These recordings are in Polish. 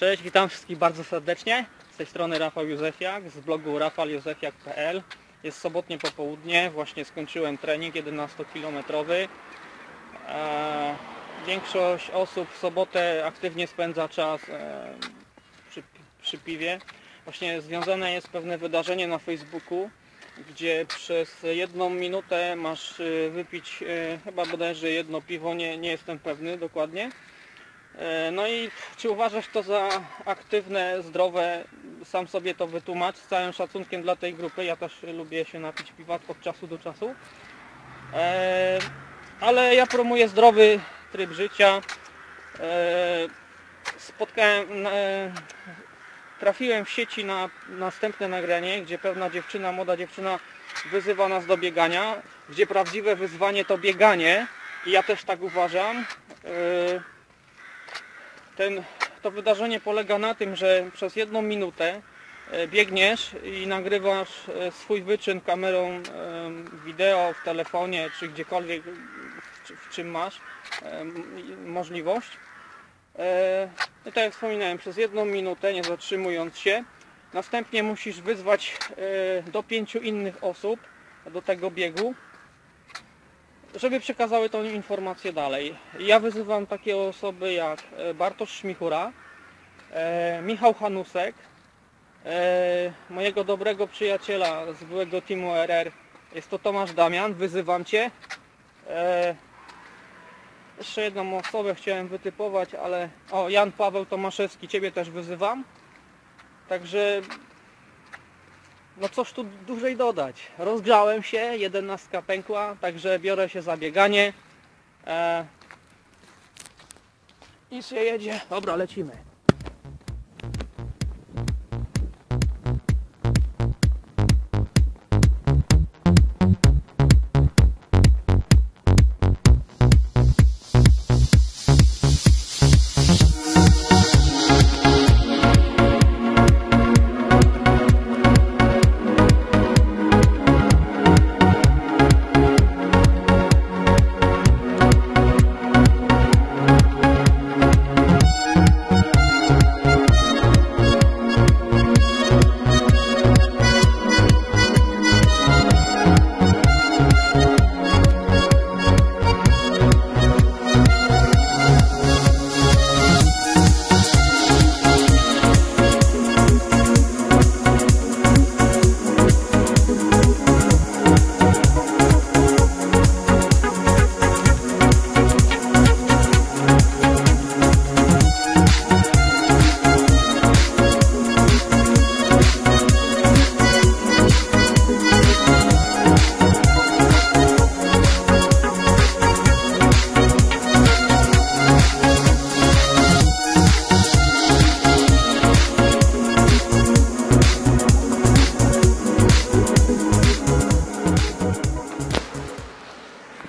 Cześć, witam wszystkich bardzo serdecznie. Z tej strony Rafał Józefiak z blogu rafaljózefiak.pl Jest sobotnie popołudnie, właśnie skończyłem trening 11-kilometrowy. Eee, Większość osób w sobotę aktywnie spędza czas e, przy, przy piwie. Właśnie związane jest pewne wydarzenie na Facebooku, gdzie przez jedną minutę masz e, wypić e, chyba bodajże jedno piwo, nie, nie jestem pewny dokładnie. E, No i czy uważasz to za aktywne, zdrowe? Sam sobie to wytłumacz z całym szacunkiem dla tej grupy. Ja też lubię się napić piwa od czasu do czasu. E, Ale ja promuję zdrowy tryb życia. E, Spotkałem, trafiłem w sieci na następne nagranie, gdzie pewna dziewczyna, młoda dziewczyna wyzywa nas do biegania, gdzie prawdziwe wyzwanie to bieganie i ja też tak uważam. Ten, to wydarzenie polega na tym, że przez jedną minutę e, biegniesz i nagrywasz e, swój wyczyn kamerą wideo w telefonie czy gdziekolwiek w, czym masz możliwość. E, I tak jak wspominałem, przez jedną minutę, nie zatrzymując się, następnie musisz wyzwać do pięciu innych osób do tego biegu, żeby przekazały tą informację dalej. Ja wyzywam takie osoby jak e, Bartosz Szmichura, e, Michał Hanusek, e, mojego dobrego przyjaciela z byłego teamu RR, jest to Tomasz Damian, wyzywam Cię. E, jeszcze jedną osobę chciałem wytypować, ale... O, Jan Paweł Tomaszewski, Ciebie też wyzywam. Także... No cóż tu dłużej dodać. Rozgrzałem się, jedenastka pękła, także biorę się za bieganie. E... I się jedzie. Dobra, lecimy.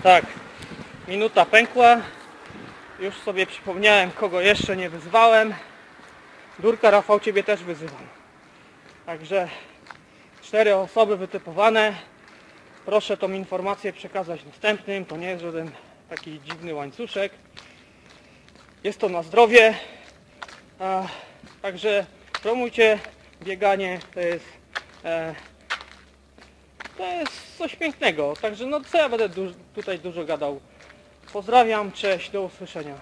Tak, minuta pękła. Już sobie przypomniałem, kogo jeszcze nie wyzwałem. Durka Rafał, Ciebie też wyzywam. Także cztery osoby wytypowane. Proszę tą informację przekazać następnym. To nie jest żaden taki dziwny łańcuszek. Jest to na zdrowie. A, także promujcie bieganie. To jest e, to jest coś pięknego. Także no co ja będę du tutaj dużo gadał. Pozdrawiam, cześć, do usłyszenia.